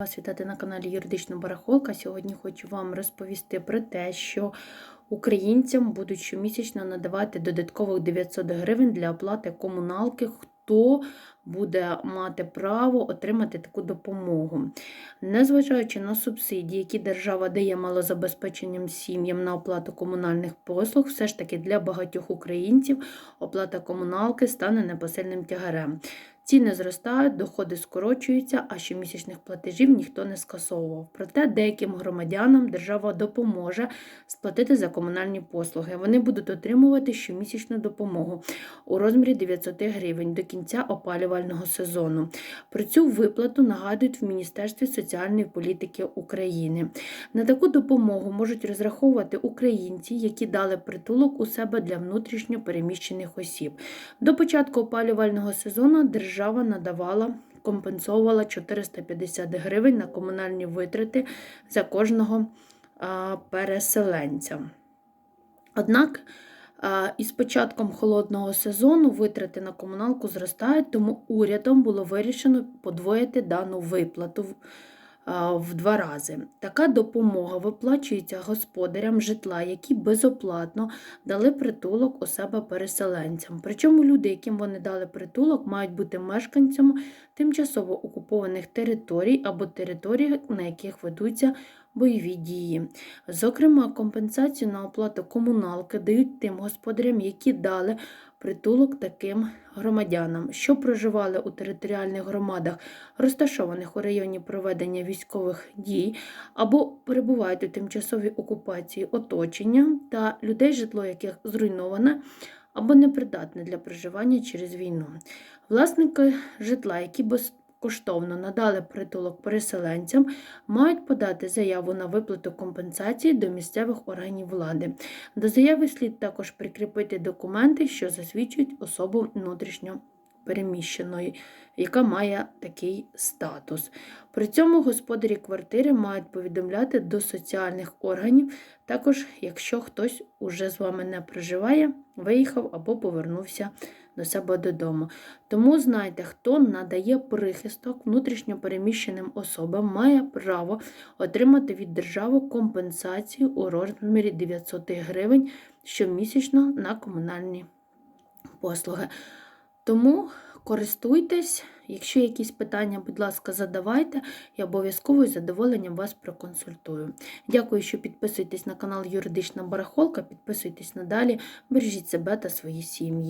Вас вітати на каналі Юридична Барахолка. Сьогодні хочу вам розповісти про те, що українцям будуть щомісячно надавати додаткових 900 гривень для оплати комуналки. Хто буде мати право отримати таку допомогу? Незважаючи на субсидії, які держава дає малозабезпеченим сім'ям на оплату комунальних послуг, все ж таки для багатьох українців оплата комуналки стане непосильним тягарем. Ціни зростають, доходи скорочуються, а щомісячних платежів ніхто не скасовував. Проте деяким громадянам держава допоможе сплатити за комунальні послуги. Вони будуть отримувати щомісячну допомогу у розмірі 900 гривень до кінця опалювального сезону. Про цю виплату нагадують в Міністерстві соціальної політики України. На таку допомогу можуть розраховувати українці, які дали притулок у себе для внутрішньо переміщених осіб. До початку опалювального сезону держава надавала, компенсовувала 450 гривень на комунальні витрати за кожного переселенця. Однак із початком холодного сезону витрати на комуналку зростають, тому урядом було вирішено подвоїти дану виплату в- два рази. Така допомога виплачується господарям житла, які безоплатно дали притулок у себе переселенцям. Причому люди, яким вони дали притулок, мають бути мешканцями тимчасово окупованих територій або територій, на яких ведуться бойові дії. Зокрема, компенсацію на оплату комуналки дають тим господарям, які дали притулок таким громадянам, що проживали у територіальних громадах, розташованих у районі проведення військових дій, або перебувають у тимчасовій окупації оточення та людей, житло яких зруйноване або непридатне для проживання через війну. Власники житла, які безкоштовно надали притулок переселенцям, мають подати заяву на виплату компенсації до місцевих органів влади. До заяви слід також прикріпити документи, що засвідчують особу внутрішньо переміщеної, яка має такий статус. При цьому господарі квартири мають повідомляти до соціальних органів, також якщо хтось уже з вами не проживає, виїхав або повернувся до себе додому. Тому знайте, хто надає прихисток внутрішньо переміщеним особам, має право отримати від держави компенсацію у розмірі 900 гривень щомісячно на комунальні послуги. Тому користуйтесь, якщо якісь питання, будь ласка, задавайте, я обов'язково із задоволенням вас проконсультую. Дякую, що підписуєтесь на канал Юридична Барахолка, підписуйтесь надалі, бережіть себе та свої сім'ї.